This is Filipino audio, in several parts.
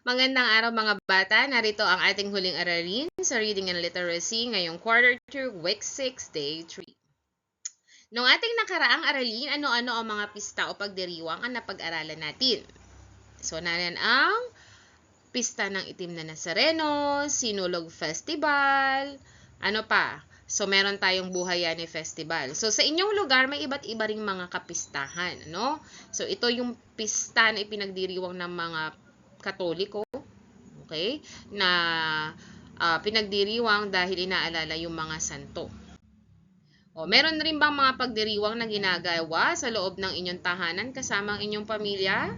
Magandang araw mga bata. Narito ang ating huling aralin sa Reading and Literacy ngayong quarter 2, week 6, day 3. Noong ating nakaraang aralin, ano-ano ang mga pista o pagdiriwang ang napag-aralan natin? So, nanan ang Pista ng Itim na Nazareno, Sinulog Festival, ano pa? So, meron tayong Buhayani Festival. So, sa inyong lugar, may iba't iba ring mga kapistahan, no? So, ito yung pista na ipinagdiriwang ng mga Katoliko, okay, na uh, pinagdiriwang dahil inaalala yung mga santo. O, meron rin bang mga pagdiriwang na ginagawa sa loob ng inyong tahanan kasama ang inyong pamilya?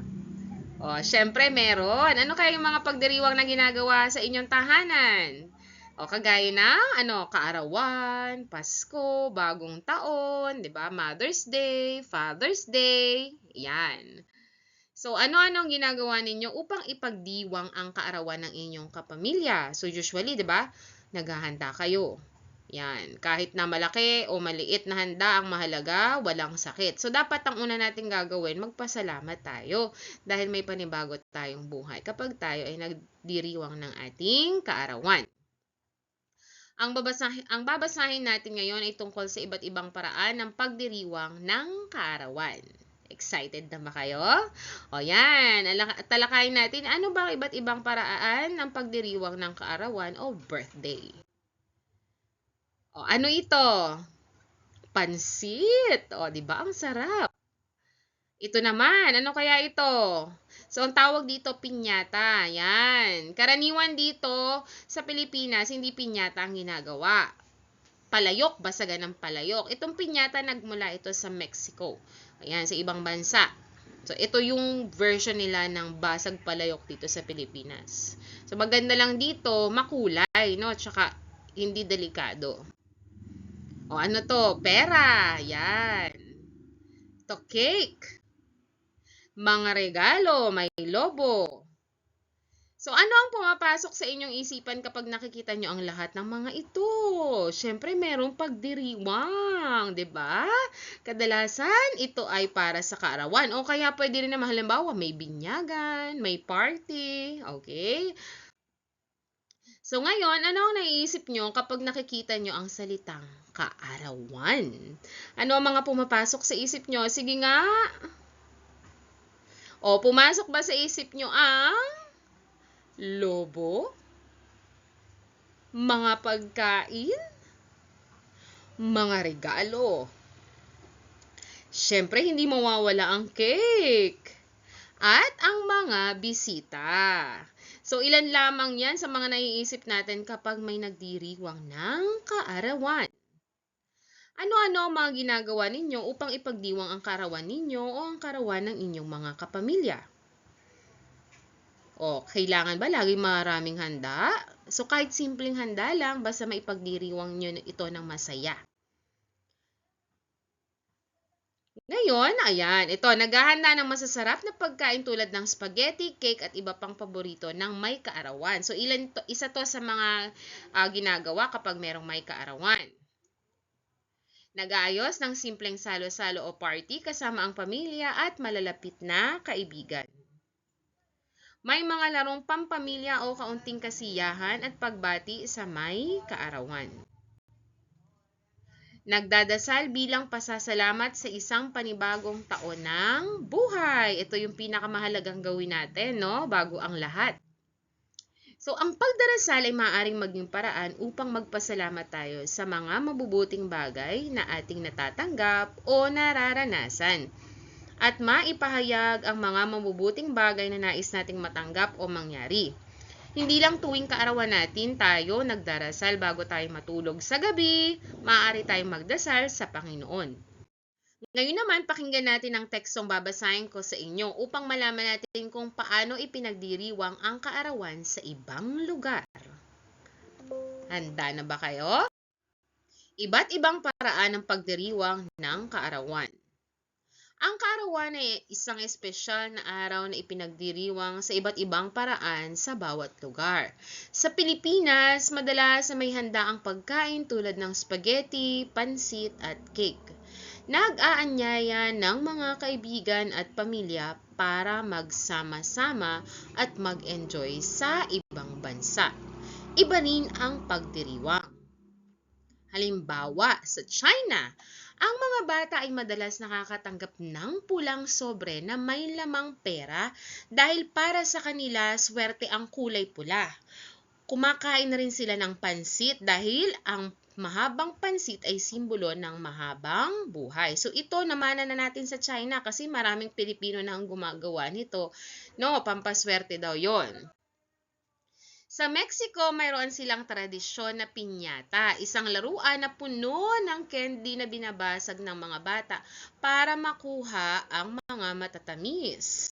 O, syempre meron. Ano kaya yung mga pagdiriwang na ginagawa sa inyong tahanan? O, kagaya ng, ano, kaarawan, Pasko, bagong taon, di ba? Mother's Day, Father's Day, yan. So, ano-ano ang ginagawa ninyo upang ipagdiwang ang kaarawan ng inyong kapamilya? So, usually, di ba, naghahanda kayo. Yan. Kahit na malaki o maliit na handa ang mahalaga, walang sakit. So, dapat ang una natin gagawin, magpasalamat tayo dahil may panibago tayong buhay kapag tayo ay nagdiriwang ng ating kaarawan. Ang babasahin, ang babasahin natin ngayon ay tungkol sa iba't ibang paraan ng pagdiriwang ng kaarawan. Excited na ba kayo? O yan, talakayin natin ano ba iba't ibang paraan ng pagdiriwang ng kaarawan o birthday. O ano ito? Pansit. O, di ba? Ang sarap. Ito naman, ano kaya ito? So, ang tawag dito, pinyata. Yan. Karaniwan dito sa Pilipinas, hindi pinyata ang ginagawa. Palayok, basagan ng palayok. Itong pinyata, nagmula ito sa Mexico. Ayan, sa ibang bansa. So, ito yung version nila ng basag palayok dito sa Pilipinas. So, maganda lang dito, makulay, no? Tsaka, hindi delikado. O, ano to? Pera. Yan. Ito, cake. Mga regalo. May lobo. So, ano ang pumapasok sa inyong isipan kapag nakikita nyo ang lahat ng mga ito? Siyempre, merong pagdiriwang, 'di ba? Kadalasan, ito ay para sa kaarawan. O kaya pwede rin naman halimbawa, may binyagan, may party, okay? So, ngayon, ano ang naiisip nyo kapag nakikita nyo ang salitang kaarawan? Ano ang mga pumapasok sa isip nyo? Sige nga. O, pumasok ba sa isip nyo ang lobo, mga pagkain, mga regalo. Siyempre, hindi mawawala ang cake at ang mga bisita. So, ilan lamang yan sa mga naiisip natin kapag may nagdiriwang ng kaarawan. Ano-ano ang mga ginagawa ninyo upang ipagdiwang ang karawan ninyo o ang karawan ng inyong mga kapamilya? O, kailangan ba lagi maraming handa? So, kahit simpleng handa lang, basta maipagdiriwang nyo ito ng masaya. Ngayon, ayan, ito, naghahanda ng masasarap na pagkain tulad ng spaghetti, cake, at iba pang paborito ng may kaarawan. So, ilan to, isa to sa mga uh, ginagawa kapag merong may kaarawan. Nag-aayos ng simpleng salo-salo o party kasama ang pamilya at malalapit na kaibigan. May mga larong pampamilya o kaunting kasiyahan at pagbati sa may kaarawan. Nagdadasal bilang pasasalamat sa isang panibagong taon ng buhay. Ito yung pinakamahalagang gawin natin, no? Bago ang lahat. So, ang pagdarasal ay maaaring maging paraan upang magpasalamat tayo sa mga mabubuting bagay na ating natatanggap o nararanasan at maipahayag ang mga mabubuting bagay na nais nating matanggap o mangyari. Hindi lang tuwing kaarawan natin tayo nagdarasal bago tayo matulog sa gabi, maaari tayong magdasal sa Panginoon. Ngayon naman, pakinggan natin ang tekstong babasahin ko sa inyo upang malaman natin kung paano ipinagdiriwang ang kaarawan sa ibang lugar. Handa na ba kayo? Iba't ibang paraan ng pagdiriwang ng kaarawan. Ang kaarawan ay isang espesyal na araw na ipinagdiriwang sa iba't ibang paraan sa bawat lugar. Sa Pilipinas, madalas may handa ang pagkain tulad ng spaghetti, pansit at cake. nag-aanyaya ng mga kaibigan at pamilya para magsama-sama at mag-enjoy sa ibang bansa. Iba rin ang pagdiriwang. Halimbawa, sa China, ang mga bata ay madalas nakakatanggap ng pulang sobre na may lamang pera dahil para sa kanila swerte ang kulay pula. Kumakain na rin sila ng pansit dahil ang mahabang pansit ay simbolo ng mahabang buhay. So ito namanan na natin sa China kasi maraming Pilipino na ang gumagawa nito. No, pampaswerte daw 'yon. Sa Mexico, mayroon silang tradisyon na pinyata, isang laruan na puno ng candy na binabasag ng mga bata para makuha ang mga matatamis.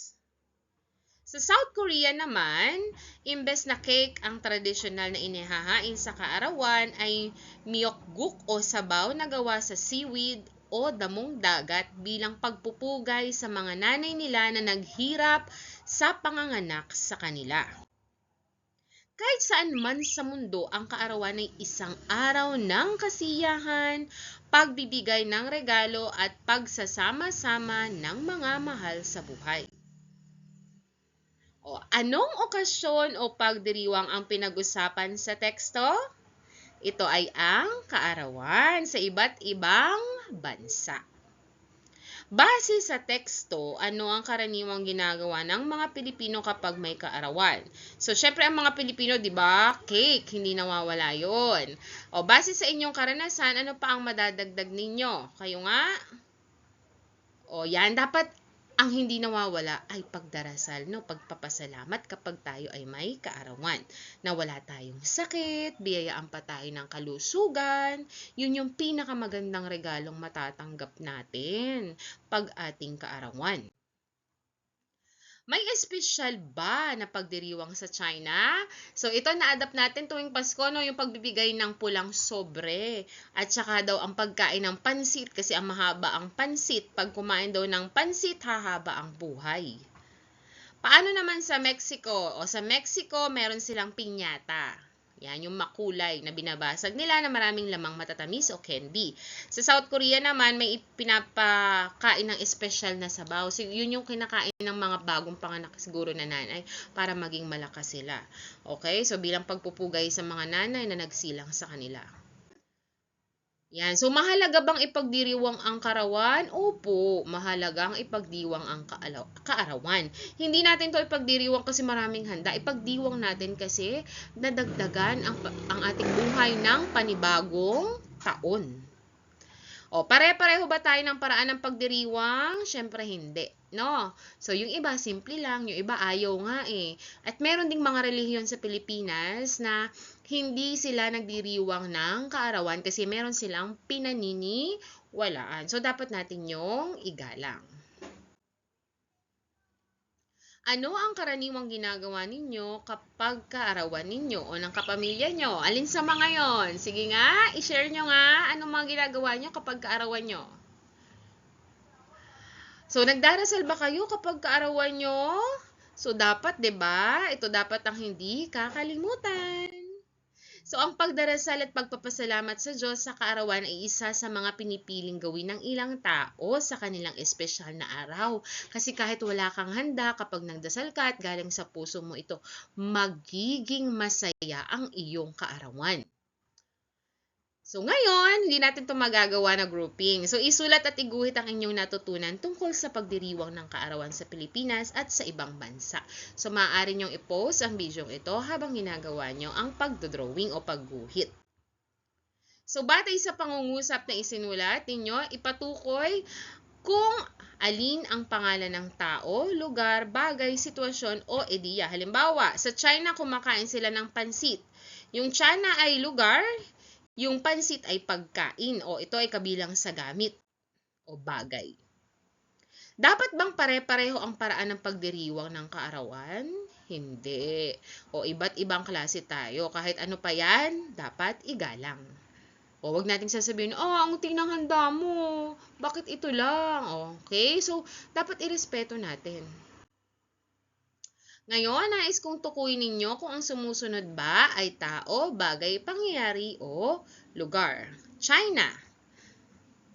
Sa South Korea naman, imbes na cake ang tradisyonal na inihahain sa kaarawan ay myeokguk o sabaw na gawa sa seaweed o damong dagat bilang pagpupugay sa mga nanay nila na naghirap sa panganganak sa kanila. Kahit saan man sa mundo, ang kaarawan ay isang araw ng kasiyahan, pagbibigay ng regalo at pagsasama-sama ng mga mahal sa buhay. O, anong okasyon o pagdiriwang ang pinag-usapan sa teksto? Ito ay ang kaarawan sa iba't ibang bansa. Base sa teksto, ano ang karaniwang ginagawa ng mga Pilipino kapag may kaarawan? So, syempre ang mga Pilipino, di ba, cake, hindi nawawala yon. O, base sa inyong karanasan, ano pa ang madadagdag ninyo? Kayo nga? O, yan, dapat ang hindi nawawala ay pagdarasal, no? pagpapasalamat kapag tayo ay may kaarawan. Na wala tayong sakit, biyayaan pa tayo ng kalusugan. Yun yung pinakamagandang regalong matatanggap natin pag ating kaarawan. May espesyal ba na pagdiriwang sa China? So ito na-adapt natin tuwing Pasko no, yung pagbibigay ng pulang sobre. At saka daw ang pagkain ng pansit kasi ang mahaba ang pansit. Pag kumain daw ng pansit, hahaba ang buhay. Paano naman sa Mexico? O sa Mexico, meron silang piñata. Yan, yung makulay na binabasag nila na maraming lamang matatamis o candy. Sa South Korea naman, may pinapakain ng espesyal na sabaw. So, yun yung kinakain ng mga bagong panganak siguro na nanay para maging malakas sila. Okay? So, bilang pagpupugay sa mga nanay na nagsilang sa kanila. Yan. So, mahalaga bang ipagdiriwang ang karawan? Opo, mahalaga ang ipagdiwang ang kaarawan. Hindi natin to ipagdiriwang kasi maraming handa. Ipagdiwang natin kasi nadagdagan ang, ang ating buhay ng panibagong taon. O, pare-pareho ba tayo ng paraan ng pagdiriwang? Siyempre hindi. No? So, yung iba, simple lang. Yung iba, ayaw nga eh. At meron ding mga relihiyon sa Pilipinas na hindi sila nagdiriwang ng kaarawan kasi meron silang pinaniniwalaan. So, dapat natin yung igalang. Ano ang karaniwang ginagawa ninyo kapag kaarawan ninyo o ng kapamilya nyo? Alin sa mga yon? Sige nga, i-share nyo nga anong mga ginagawa nyo kapag kaarawan nyo. So, nagdarasal ba kayo kapag kaarawan nyo? So, dapat, ba? Ito dapat ang hindi kakalimutan. So, ang pagdarasal at pagpapasalamat sa Diyos sa kaarawan ay isa sa mga pinipiling gawin ng ilang tao sa kanilang espesyal na araw. Kasi kahit wala kang handa, kapag nagdasal ka at galing sa puso mo ito, magiging masaya ang iyong kaarawan. So ngayon, hindi natin ito magagawa na grouping. So isulat at iguhit ang inyong natutunan tungkol sa pagdiriwang ng kaarawan sa Pilipinas at sa ibang bansa. So maaari nyong i-post ang video ito habang ginagawa nyo ang pagdodrawing o pagguhit. So batay sa pangungusap na isinulat ninyo, ipatukoy kung alin ang pangalan ng tao, lugar, bagay, sitwasyon o ideya. Halimbawa, sa China kumakain sila ng pansit. Yung China ay lugar, yung pansit ay pagkain o ito ay kabilang sa gamit o bagay. Dapat bang pare-pareho ang paraan ng pagdiriwang ng kaarawan? Hindi. O iba't ibang klase tayo. Kahit ano pa yan, dapat igalang. O wag nating sasabihin, oh, ang tinang handa mo. Bakit ito lang? Okay? So, dapat irespeto natin. Ngayon, nais kong tukuyin ninyo kung ang sumusunod ba ay tao, bagay, pangyayari o lugar. China.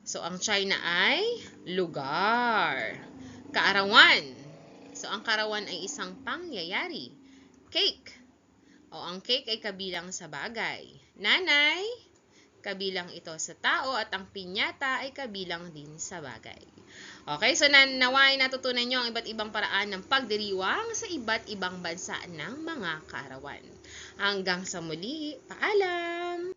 So, ang China ay lugar. Kaarawan. So, ang kaarawan ay isang pangyayari. Cake. O, ang cake ay kabilang sa bagay. Nanay, kabilang ito sa tao at ang pinyata ay kabilang din sa bagay. Okay, so nan naway natutunan nyo ang iba't ibang paraan ng pagdiriwang sa iba't ibang bansa ng mga kaarawan. Hanggang sa muli, paalam!